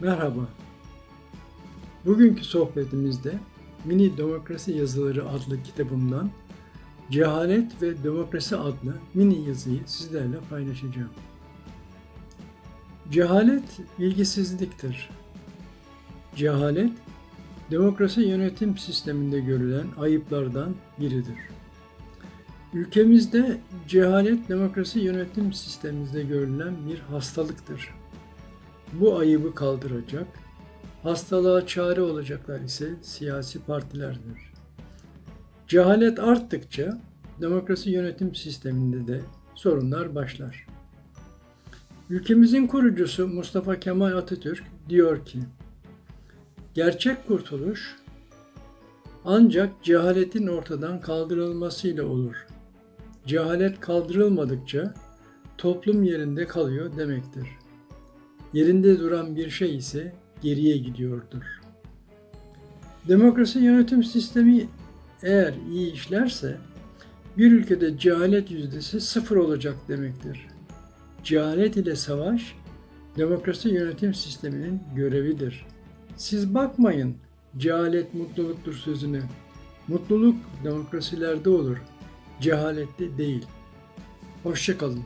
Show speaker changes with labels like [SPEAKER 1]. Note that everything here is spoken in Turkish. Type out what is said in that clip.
[SPEAKER 1] Merhaba. Bugünkü sohbetimizde Mini Demokrasi Yazıları adlı kitabımdan Cehalet ve Demokrasi adlı mini yazıyı sizlerle paylaşacağım. Cehalet bilgisizliktir. Cehalet, demokrasi yönetim sisteminde görülen ayıplardan biridir. Ülkemizde cehalet demokrasi yönetim sistemimizde görülen bir hastalıktır. Bu ayıbı kaldıracak, hastalığa çare olacaklar ise siyasi partilerdir. Cehalet arttıkça demokrasi yönetim sisteminde de sorunlar başlar. Ülkemizin kurucusu Mustafa Kemal Atatürk diyor ki, Gerçek kurtuluş ancak cehaletin ortadan kaldırılmasıyla olur. Cehalet kaldırılmadıkça toplum yerinde kalıyor demektir. Yerinde duran bir şey ise geriye gidiyordur. Demokrasi yönetim sistemi eğer iyi işlerse bir ülkede cehalet yüzdesi sıfır olacak demektir. Cehalet ile savaş demokrasi yönetim sisteminin görevidir. Siz bakmayın cehalet mutluluktur sözüne. Mutluluk demokrasilerde olur, cehalette değil. Hoşçakalın.